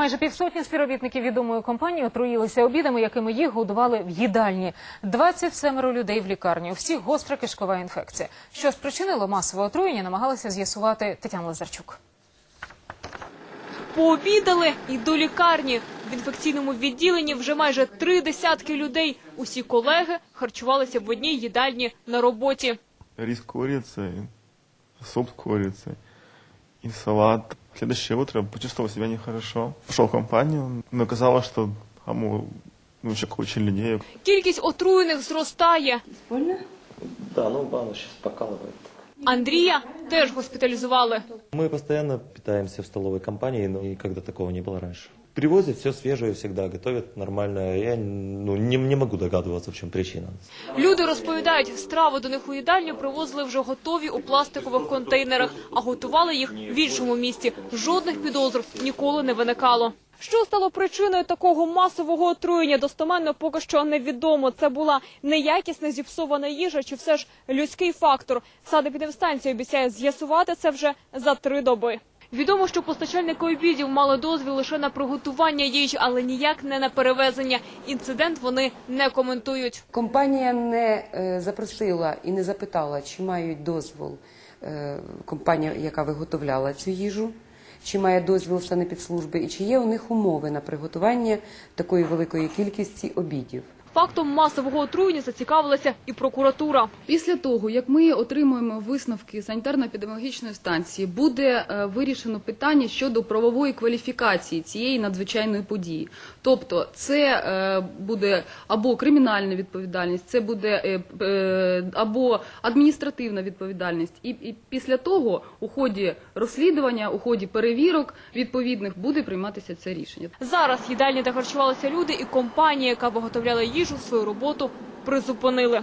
Майже півсотні співробітників відомої компанії отруїлися обідами, якими їх годували в їдальні. 27 людей в лікарні. У всіх гостра кишкова інфекція. Що спричинило масове отруєння, намагалася з'ясувати Тетяна Лазарчук. Пообідали і до лікарні. В інфекційному відділенні вже майже три десятки людей. Усі колеги харчувалися в одній їдальні на роботі. рис с суп курицей и салат. Следующее утро почувствовал себя нехорошо. Пошел в компанию, но оказалось, что кому ну, еще куча людей. Кількість отруєних зростає. Да, ну мама сейчас покалывает. Андрія теж госпіталізували. Мы постоянно питаемся в столовой компании, но никогда такого не было раньше. Привозят все свежее всегда, готовят нормально. Я ну, не, не могу догадываться, в чем причина. Люди розповідають, страви до них у їдальню привозили вже готові у пластикових контейнерах, а готували їх в іншому місті. Жодних підозр ніколи не виникало. Що стало причиною такого масового отруєння, достоменно поки що невідомо. Це була неякісна зіпсована їжа чи все ж людський фактор. Санепідемстанція обіцяє з'ясувати це вже за три доби. Відомо, що постачальники обідів мали дозвіл лише на приготування їжі, але ніяк не на перевезення. Інцидент вони не коментують. Компанія не е, запросила і не запитала, чи мають дозвіл е, компанія, яка виготовляла цю їжу, чи має дозвіл санепідслужби, і чи є у них умови на приготування такої великої кількості обідів. Фактом масового отруєння зацікавилася і прокуратура. Після того, як ми отримуємо висновки санітарно-епідеміологічної станції, буде е, вирішено питання щодо правової кваліфікації цієї надзвичайної події. Тобто, це е, буде або кримінальна відповідальність, це буде е, або адміністративна відповідальність. І, і після того, у ході розслідування, у ході перевірок відповідних буде прийматися це рішення. Зараз їдальні, де харчувалися люди, і компанія, яка виготовляла їжу, свою роботу призупинили.